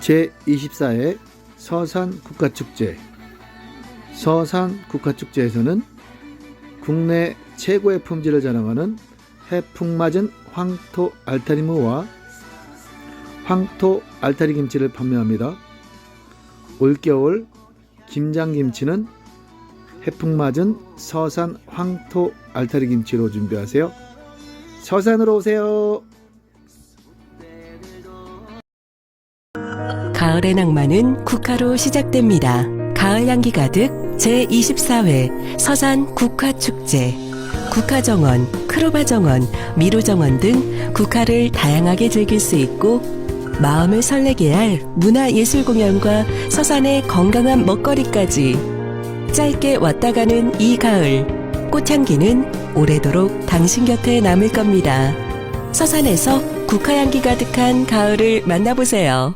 제24회 서산 국가축제 서산 국가축제에서는 국내 최고의 품질을 자랑하는 해풍 맞은 황토 알타리무와 황토 알타리 김치를 판매합니다. 올겨울 김장김치는 해풍 맞은 서산 황토 알타리 김치로 준비하세요. 서산으로 오세요. 가을의 낭만은 국화로 시작됩니다. 가을 향기 가득 제24회 서산 국화축제. 국화정원, 크로바정원, 미로정원 등 국화를 다양하게 즐길 수 있고 마음을 설레게 할 문화예술 공연과 서산의 건강한 먹거리까지 짧게 왔다 가는 이 가을 꽃향기는 오래도록 당신 곁에 남을 겁니다. 서산에서 국화향기 가득한 가을을 만나보세요.